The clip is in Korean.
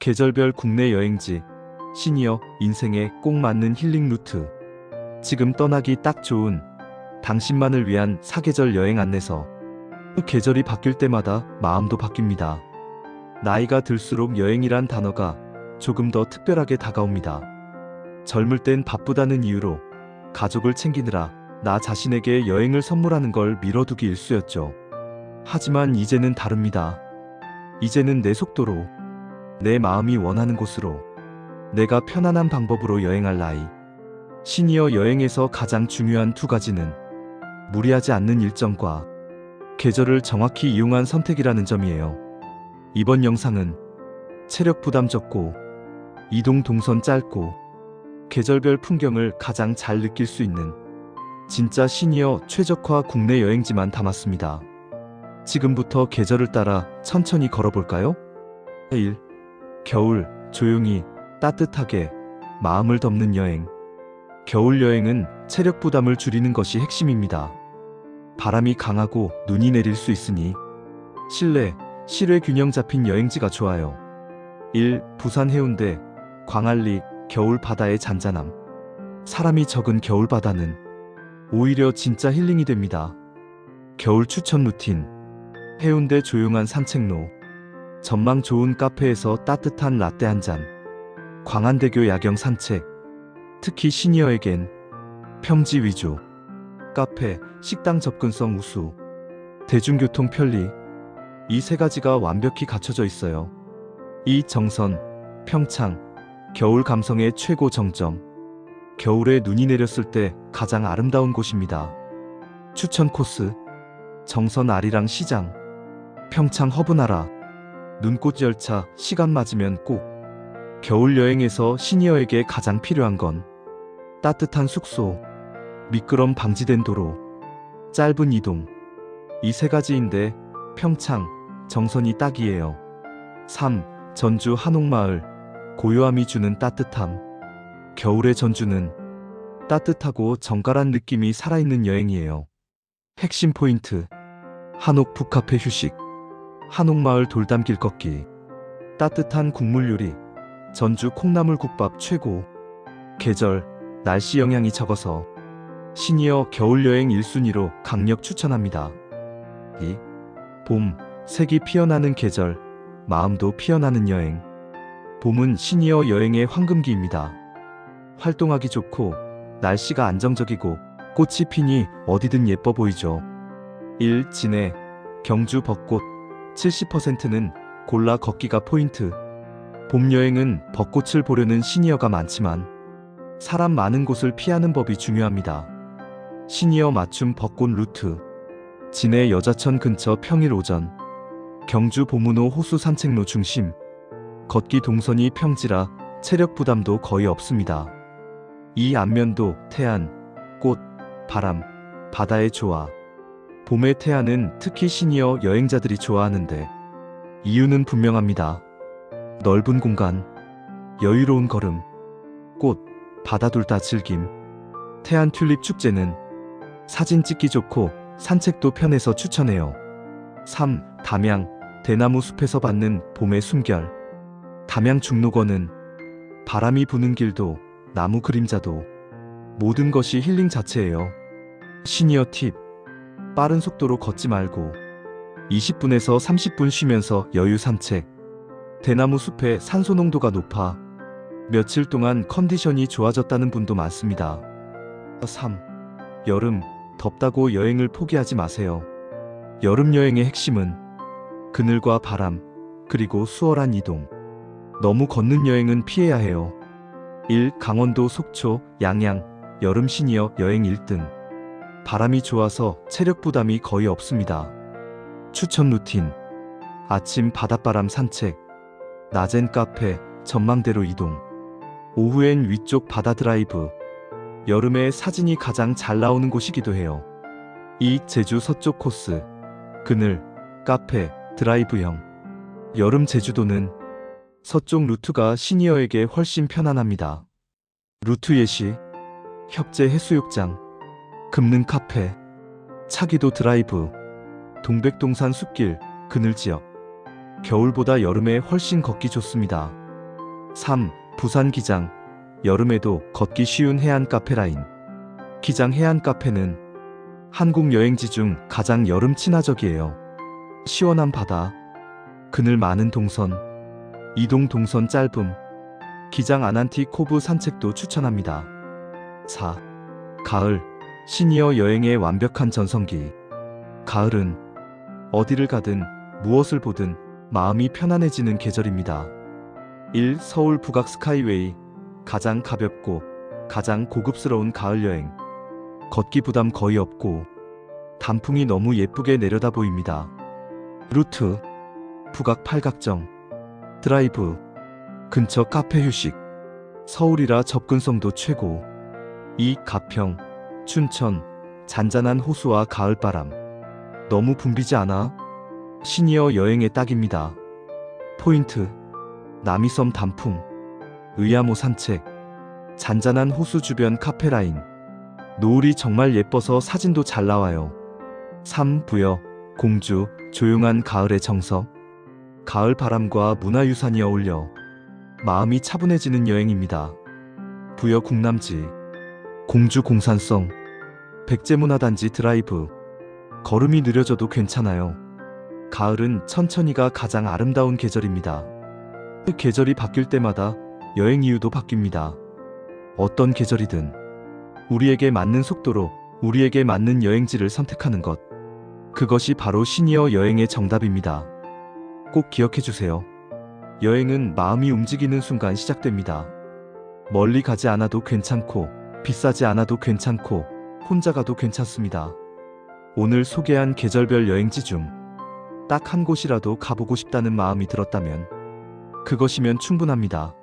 계절별 국내 여행지, 시니어 인생에 꼭 맞는 힐링 루트. 지금 떠나기 딱 좋은 당신만을 위한 사계절 여행 안내서. 계절이 바뀔 때마다 마음도 바뀝니다. 나이가 들수록 여행이란 단어가 조금 더 특별하게 다가옵니다. 젊을 땐 바쁘다는 이유로 가족을 챙기느라 나 자신에게 여행을 선물하는 걸 미뤄두기 일쑤였죠. 하지만 이제는 다릅니다. 이제는 내 속도로, 내 마음이 원하는 곳으로, 내가 편안한 방법으로 여행할 나이. 시니어 여행에서 가장 중요한 두 가지는 무리하지 않는 일정과 계절을 정확히 이용한 선택이라는 점이에요. 이번 영상은 체력 부담 적고 이동 동선 짧고 계절별 풍경을 가장 잘 느낄 수 있는 진짜 시니어 최적화 국내 여행지만 담았습니다. 지금부터 계절을 따라 천천히 걸어볼까요? 1. 겨울, 조용히, 따뜻하게, 마음을 덮는 여행. 겨울 여행은 체력 부담을 줄이는 것이 핵심입니다. 바람이 강하고 눈이 내릴 수 있으니 실내, 실외 균형 잡힌 여행지가 좋아요. 1. 부산 해운대, 광안리, 겨울 바다의 잔잔함. 사람이 적은 겨울 바다는 오히려 진짜 힐링이 됩니다. 겨울 추천 루틴. 해운대 조용한 산책로. 전망 좋은 카페에서 따뜻한 라떼 한 잔. 광안대교 야경 산책. 특히 시니어에겐 평지 위주. 카페, 식당 접근성 우수. 대중교통 편리. 이 세 가지가 완벽히 갖춰져 있어요. 이 정선, 평창, 겨울 감성의 최고 정점. 겨울에 눈이 내렸을 때 가장 아름다운 곳입니다. 추천 코스. 정선 아리랑 시장. 평창 허브나라. 눈꽃 열차 시간 맞으면 꼭. 겨울 여행에서 시니어에게 가장 필요한 건 따뜻한 숙소, 미끄럼 방지된 도로, 짧은 이동. 이 세 가지인데 평창, 정선이 딱이에요. 3. 전주 한옥마을. 고요함이 주는 따뜻함. 겨울의 전주는 따뜻하고 정갈한 느낌이 살아있는 여행이에요. 핵심 포인트. 한옥 푸카페 휴식. 한옥마을 돌담길 걷기. 따뜻한 국물 요리. 전주 콩나물 국밥 최고. 계절, 날씨 영향이 적어서 시니어 겨울 여행 1순위로 강력 추천합니다. 2. 봄, 색이 피어나는 계절, 마음도 피어나는 여행. 봄은 시니어 여행의 황금기입니다. 활동하기 좋고 날씨가 안정적이고 꽃이 피니 어디든 예뻐 보이죠. 1. 진해, 경주 벚꽃 70%는 골라 걷기가 포인트. 봄 여행은 벚꽃을 보려는 시니어가 많지만 사람 많은 곳을 피하는 법이 중요합니다. 시니어 맞춤 벚꽃 루트. 진해 여자천 근처 평일 오전. 경주 보문호 호수 산책로 중심. 걷기 동선이 평지라 체력 부담도 거의 없습니다. 이 안면도 태안, 꽃, 바람, 바다의 조화. 봄의 태안은 특히 시니어 여행자들이 좋아하는데 이유는 분명합니다. 넓은 공간, 여유로운 걸음, 꽃, 바다 둘다 즐김. 태안 튤립 축제는 사진 찍기 좋고 산책도 편해서 추천해요. 3. 담양, 대나무 숲에서 받는 봄의 숨결. 담양 중록원은 바람이 부는 길도 나무 그림자도 모든 것이 힐링 자체예요. 시니어 팁. 빠른 속도로 걷지 말고 20분에서 30분 쉬면서 여유 산책. 대나무 숲에 산소 농도가 높아 며칠 동안 컨디션이 좋아졌다는 분도 많습니다. 3. 여름, 덥다고 여행을 포기하지 마세요. 여름 여행의 핵심은 그늘과 바람, 그리고 수월한 이동. 너무 걷는 여행은 피해야 해요. 1. 강원도 속초, 양양, 여름 시니어 여행 1등. 바람이 좋아서 체력 부담이 거의 없습니다. 추천 루틴. 아침 바닷바람 산책. 낮엔 카페, 전망대로 이동. 오후엔 위쪽 바다 드라이브. 여름에 사진이 가장 잘 나오는 곳이기도 해요. 이 제주 서쪽 코스. 그늘, 카페, 드라이브형. 여름 제주도는 서쪽 루트가 시니어에게 훨씬 편안합니다. 루트 예시, 협재 해수욕장, 금능 카페, 차기도 드라이브, 동백동산 숲길, 그늘 지역. 겨울보다 여름에 훨씬 걷기 좋습니다. 3. 부산 기장. 여름에도 걷기 쉬운 해안 카페 라인. 기장 해안 카페는 한국 여행지 중 가장 여름 친화적이에요. 시원한 바다, 그늘 많은 동선, 이동 동선 짧음, 기장 아난티 코브 산책도 추천합니다. 4. 가을, 시니어 여행의 완벽한 전성기. 가을은 어디를 가든 무엇을 보든 마음이 편안해지는 계절입니다. 1. 서울 북악 스카이웨이. 가장 가볍고 가장 고급스러운 가을 여행. 걷기 부담 거의 없고 단풍이 너무 예쁘게 내려다 보입니다. 루트 북악 팔각정 드라이브 근처 카페 휴식 서울이라 접근성도 최고 2. 가평 춘천 잔잔한 호수와 가을바람 너무 붐비지 않아? 시니어 여행에 딱입니다. 포인트 남이섬 단풍 의야모 산책 잔잔한 호수 주변 카페 라인 노을이 정말 예뻐서 사진도 잘 나와요. 3. 부여 공주 조용한 가을의 정서 가을 바람과 문화유산이 어울려 마음이 차분해지는 여행입니다. 부여 궁남지 공주 공산성 백제문화단지 드라이브 걸음이 느려져도 괜찮아요. 가을은 천천히가 가장 아름다운 계절입니다. 그 계절이 바뀔 때마다 여행 이유도 바뀝니다. 어떤 계절이든 우리에게 맞는 속도로 우리에게 맞는 여행지를 선택하는 것. 그것이 바로 시니어 여행의 정답입니다. 꼭 기억해 주세요. 여행은 마음이 움직이는 순간 시작됩니다. 멀리 가지 않아도 괜찮고, 비싸지 않아도 괜찮고, 혼자 가도 괜찮습니다. 오늘 소개한 계절별 여행지 중 딱 한 곳이라도 가보고 싶다는 마음이 들었다면, 그것이면 충분합니다.